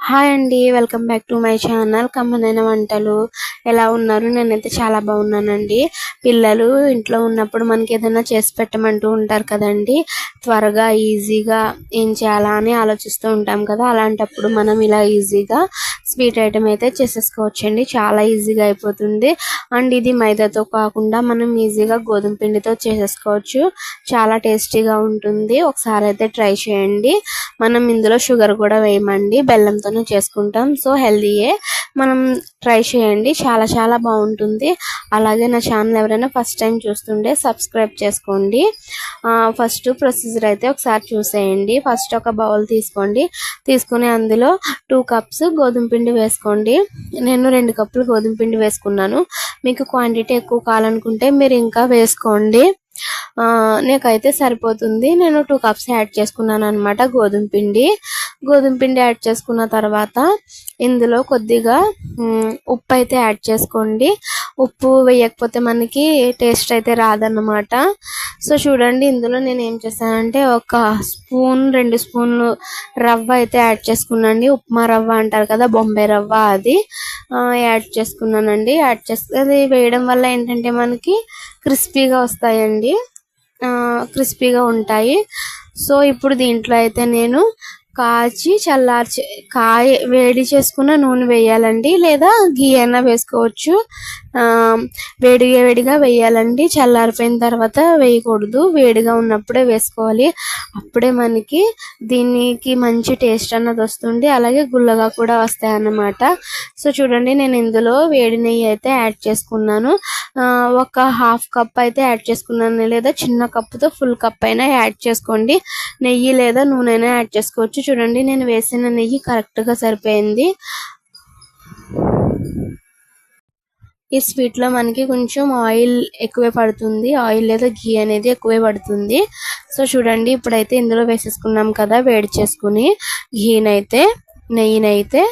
Hi అండి welcome back to my channel. కమ్మనైన వంటలు. ఎలా ఉన్నారు? నేనైతే చాలా బాగున్నానండి. పిల్లలు ఇంట్లో ఉన్నప్పుడు మనకి ఏదైనా చేసి పెట్టమంటూ ఉంటారు కదండి. త్వరగా ఈజీగా ఏం చేయాలా అని ఆలోచిస్తూ ఉంటాం కదా. అలాంటప్పుడు మనం ఇలా ఈజీగా స్వీట్ ఐటెం అయితే చేసేసుకోవచ్చండి. చాలా ఈజీగా అయిపోతుంది. అండ్ ఇది మైదాతో కాకుండా మనం ఈజీగా గోధుమ పిండితో చేసేసుకోవచ్చు. చాలా టేస్టీగా ఉంటుంది. ఒకసారి అయితే ట్రై చేయండి. మనం ఇందులో షుగర్ కూడా వేయమండి. దాంతోనూ చేసుకుంటాం. సో హెల్దీయే. మనం ట్రై చేయండి. చాలా చాలా బాగుంటుంది. అలాగే నా ఛానల్ ఎవరైనా ఫస్ట్ టైం చూస్తుంటే సబ్స్క్రైబ్ చేసుకోండి. ఫస్ట్ ప్రొసీజర్ అయితే ఒకసారి చూసేయండి. ఫస్ట్ ఒక బౌల్ తీసుకోండి. తీసుకుని అందులో టూ కప్స్ గోధుమ పిండి వేసుకోండి. నేను రెండు కప్పులు గోధుమ పిండి వేసుకున్నాను. మీకు క్వాంటిటీ ఎక్కువ కావాలనుకుంటే మీరు ఇంకా వేసుకోండి. నాకైతే సరిపోతుంది. నేను టూ కప్స్ యాడ్ చేసుకున్నాను అనమాట గోధుమ పిండి. గోధుమ పిండి యాడ్ చేసుకున్న తర్వాత ఇందులో కొద్దిగా ఉప్పు అయితే యాడ్ చేసుకోండి. ఉప్పు వేయకపోతే మనకి టేస్ట్ అయితే రాదన్నమాట. సో చూడండి ఇందులో నేను ఏం చేశానంటే ఒక స్పూన్ రెండు స్పూన్లు రవ్వ అయితే యాడ్ చేసుకున్నాండి ఉప్మా రవ్వ అంటారు కదా బొంబాయి రవ్వ అది యాడ్ చేసుకున్నానండి. యాడ్ చేసి అది వేయడం వల్ల ఏంటంటే మనకి క్రిస్పీగా వస్తాయండి. క్రిస్పీగా ఉంటాయి. సో ఇప్పుడు దీంట్లో అయితే నేను కాచి చల్లార్చి కాయ వేడి చేసుకున్న నూనె వేయాలండి లేదా గీ అయినా వేసుకోవచ్చు. వేడిగా వేడిగా వేయాలండి. చల్లారిపోయిన తర్వాత వేయకూడదు. వేడిగా ఉన్నప్పుడే వేసుకోవాలి. అప్పుడే మనకి దీనికి మంచి టేస్ట్ అన్నది వస్తుంది. అలాగే గుల్లగా కూడా వస్తాయి అన్నమాట సో చూడండి నేను ఇందులో వేడి నెయ్యి అయితే యాడ్ చేసుకున్నాను. ఒక హాఫ్ కప్ అయితే యాడ్ చేసుకున్నాను. లేదా చిన్న కప్పుతో ఫుల్ కప్ అయినా యాడ్ చేసుకోండి. నెయ్యి లేదా నూనె అయినా యాడ్ చేసుకోవచ్చు. చూడండి నేను వేసిన నెయ్యి కరెక్ట్గా సరిపోయింది. ఈ స్వీట్లో మనకి కొంచెం ఆయిల్ ఎక్కువే పడుతుంది. ఆయిల్ లేదా ఘీ అనేది ఎక్కువే పడుతుంది. సో చూడండి ఇప్పుడైతే ఇందులో వేసేసుకున్నాం కదా వేడి చేసుకుని ఘీనైతే నెయ్యినైతే.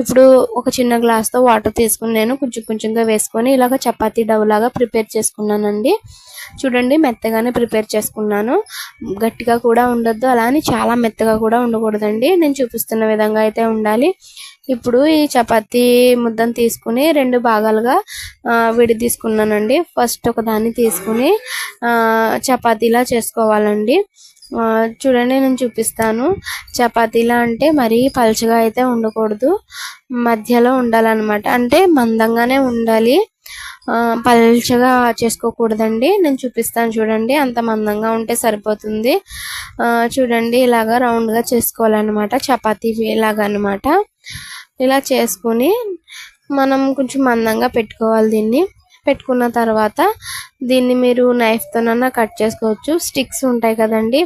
ఇప్పుడు ఒక చిన్న గ్లాస్తో వాటర్ తీసుకుని నేను కొంచెం కొంచెంగా వేసుకొని ఇలాగ చపాతీ డవ్ లాగా ప్రిపేర్ చేసుకున్నానండి. చూడండి మెత్తగానే ప్రిపేర్ చేసుకున్నాను. గట్టిగా కూడా ఉండొద్దు అలా అని చాలా మెత్తగా కూడా ఉండకూడదండి. నేను చూపిస్తున్న విధంగా అయితే ఉండాలి. ఇప్పుడు ఈ చపాతీ ముద్దను తీసుకుని రెండు భాగాలుగా విడి తీసుకున్నానండి. ఫస్ట్ ఒక దాన్ని తీసుకుని చపాతీలా చేసుకోవాలండి. చూడండి నేను చూపిస్తాను. చపాతీలా అంటే మరీ పలుచగా అయితే ఉండకూడదు. మధ్యలో ఉండాలన్నమాట. అంటే మందంగానే ఉండాలి. పల్చగా చేసుకోకూడదండి. నేను చూపిస్తాను చూడండి. అంత మందంగా ఉంటే సరిపోతుంది. చూడండి ఇలాగా రౌండ్గా చేసుకోవాలన్నమాట. చపాతీ ఇలాగా అనమాట ఇలా చేసుకుని మనం కొంచెం మందంగా పెట్టుకోవాలి దీన్ని. పెట్టుకున్న తర్వాత దీన్ని మీరు నైఫ్తోనన్నా కట్ చేసుకోవచ్చు. స్టిక్స్ ఉంటాయి కదండి.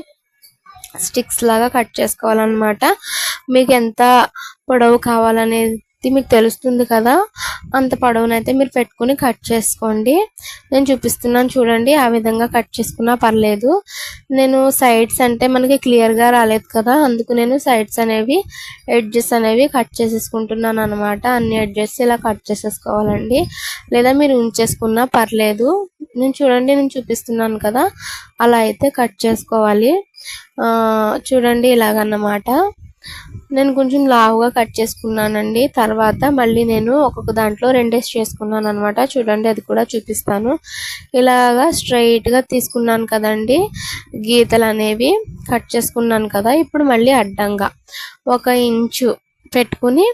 స్టిక్స్ లాగా కట్ చేసుకోవాలన్నమాట. మీకు ఎంత పొడవు కావాలనేది మీకు తెలుస్తుంది కదా అంత పొడవునైతే మీరు పెట్టుకుని కట్ చేసుకోండి. నేను చూపిస్తున్నాను చూడండి ఆ విధంగా కట్ చేసుకున్నా పర్లేదు. నేను సైడ్స్ అంటే మనకి క్లియర్గా రాలేదు కదా అందుకు నేను సైడ్స్ అనేవి ఎడ్జెస్ అనేవి కట్ చేసేసుకుంటున్నాను అనమాట అన్ని ఎడ్జెస్ ఇలా కట్ చేసేసుకోవాలండి. లేదా మీరు ఉంచేసుకున్నా పర్లేదు. నేను చూడండి నేను చూపిస్తున్నాను కదా అలా అయితే కట్ చేసుకోవాలి. చూడండి ఇలాగన్నమాట. నేను కొంచెం లావుగా కట్ చేసుకున్నానండి. తర్వాత మళ్ళీ నేను ఒక్కొక్క దాంట్లో రెండేసి చేసుకున్నాను అనమాట చూడండి అది కూడా చూపిస్తాను. ఇలాగా స్ట్రైట్గా తీసుకున్నాను కదండి. గీతలు అనేవి కట్ చేసుకున్నాను కదా ఇప్పుడు మళ్ళీ అడ్డంగా ఒక ఇంచు పెట్టుకుని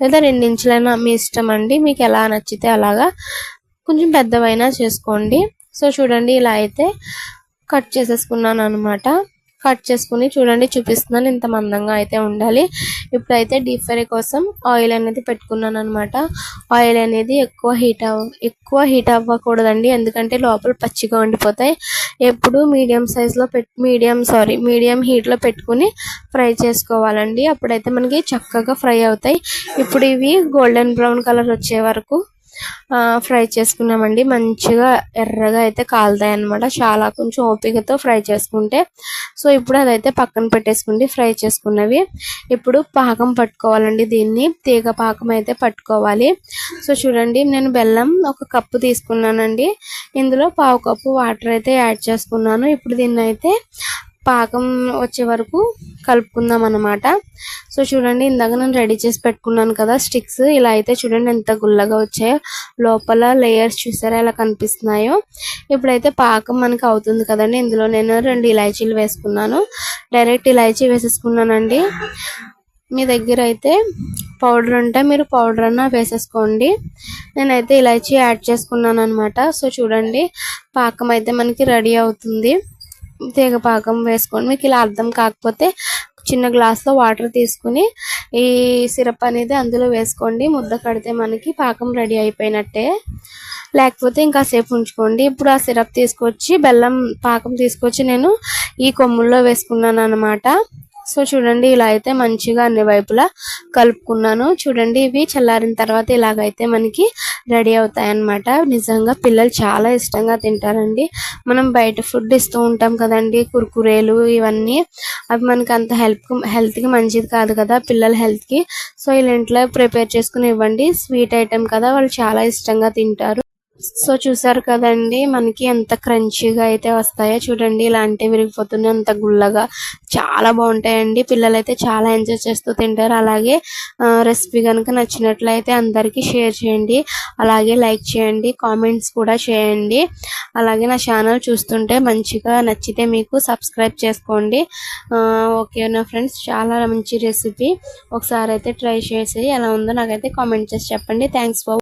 లేదా రెండు ఇంచులైనా మీ ఇష్టం అండి. మీకు ఎలా నచ్చితే అలాగా కొంచెం పెద్దవైనా చేసుకోండి. సో చూడండి ఇలా అయితే కట్ చేసేసుకున్నాను అనమాట కట్ చేసుకుని చూడండి చూపిస్తున్నాను. ఇంత మందంగా అయితే ఉండాలి. ఇప్పుడైతే డీప్ ఫ్రై కోసం ఆయిల్ అనేది పెట్టుకున్నాను అనమాట ఆయిల్ అనేది ఎక్కువ హీట్ అవ్వ ఎక్కువ హీట్ అవ్వకూడదండి. ఎందుకంటే లోపల పచ్చిగా ఉండిపోతాయి. ఎప్పుడు మీడియం సైజులో పెట్ మీడియం సారీ మీడియం హీట్లో పెట్టుకుని ఫ్రై చేసుకోవాలండి. అప్పుడైతే మనకి చక్కగా ఫ్రై అవుతాయి. ఇప్పుడు ఇవి గోల్డెన్ బ్రౌన్ కలర్ వచ్చే వరకు ఫ్రై చేసుకున్నామండి. మంచిగా ఎర్రగా అయితే కాలుతాయి అనమాట చాలా కొంచెం ఓపికతో ఫ్రై చేసుకుంటే. సో ఇప్పుడు అదైతే పక్కన పెట్టేసుకుంటే ఫ్రై చేసుకున్నవి. ఇప్పుడు పాకం పట్టుకోవాలండి దీన్ని. తీగ పాకం అయితే పట్టుకోవాలి. సో చూడండి నేను బెల్లం ఒక కప్పు తీసుకున్నానండి. ఇందులో పావు కప్పు వాటర్ అయితే యాడ్ చేసుకున్నాను. ఇప్పుడు దీన్ని అయితే పాకం వచ్చే వరకు కలుపుకుందాం అన్నమాట. సో చూడండి ఇందాక నేను రెడీ చేసి పెట్టుకున్నాను కదా స్టిక్స్. ఇలా అయితే చూడండి ఎంత గుల్లగా వచ్చాయో. లోపల లేయర్స్ చూసారా ఎలా కనిపిస్తున్నాయో. ఇప్పుడైతే పాకం మనకి అవుతుంది కదండి. ఇందులో నేను రెండు ఇలాచీలు వేసుకున్నాను. డైరెక్ట్ ఇలాచీ వేసేసుకున్నానండి. మీ దగ్గర అయితే పౌడర్ ఉంటే మీరు పౌడర్ అన్న వేసేసుకోండి. నేనైతే ఇలాచీ యాడ్ చేసుకున్నాను అనమాట సో చూడండి పాకం అయితే మనకి రెడీ అవుతుంది. తీగ పాకం వేసుకోండి మీకు ఇలా అర్థం కాకపోతే చిన్న గ్లాస్లో వాటర్ తీసుకుని ఈ సిరప్ అనేది అందులో వేసుకోండి. ముద్ద కడితే మనకి పాకం రెడీ అయిపోయినట్టే. లేకపోతే ఇంకా సేపు ఉంచుకోండి. ఇప్పుడు ఆ సిరప్ తీసుకొచ్చి బెల్లం పాకం తీసుకొచ్చి నేను ఈ కొమ్ముల్లో వేసుకున్నాను అనమాట సో చూడండి ఇలా అయితే మంచిగా అన్ని వైపులా కలుపుకున్నాను. చూడండి ఇవి చల్లారిన తర్వాత ఇలాగైతే మనకి రెడీ అవుతాయి అన్నమాట నిజంగా పిల్లలు చాలా ఇష్టంగా తింటారండి. మనం బయట ఫుడ్ ఇస్తూ ఉంటాం కదండి కుర్కురేలు ఇవన్నీ. అవి మనకి అంత హెల్ప్ హెల్త్కి మంచిది కాదు కదా పిల్లల హెల్త్కి. సో ఇలా ఇంట్లో ప్రిపేర్ చేసుకుని ఇవ్వండి. స్వీట్ ఐటెం కదా వాళ్ళు చాలా ఇష్టంగా తింటారు. సో చూసారు కదండి మనకి ఎంత క్రంచీగా అయితే వస్తాయో చూడండి. ఇలాంటివి విరిగిపోతున్నాయి అంత గుల్లగా. చాలా బాగుంటాయండి. పిల్లలు అయితే చాలా ఎంజాయ్ చేస్తూ తింటారు. అలాగే రెసిపీ కనుక నచ్చినట్లయితే అందరికీ షేర్ చేయండి. అలాగే లైక్ చేయండి కామెంట్స్ కూడా చేయండి. అలాగే నా ఛానల్ చూస్తుంటే మంచిగా నచ్చితే మీకు సబ్స్క్రైబ్ చేసుకోండి. ఓకే నా ఫ్రెండ్స్ చాలా మంచి రెసిపీ. ఒకసారి అయితే ట్రై చేసి ఎలా ఉందో నాకైతే కామెంట్ చేసి చెప్పండి. Thanks for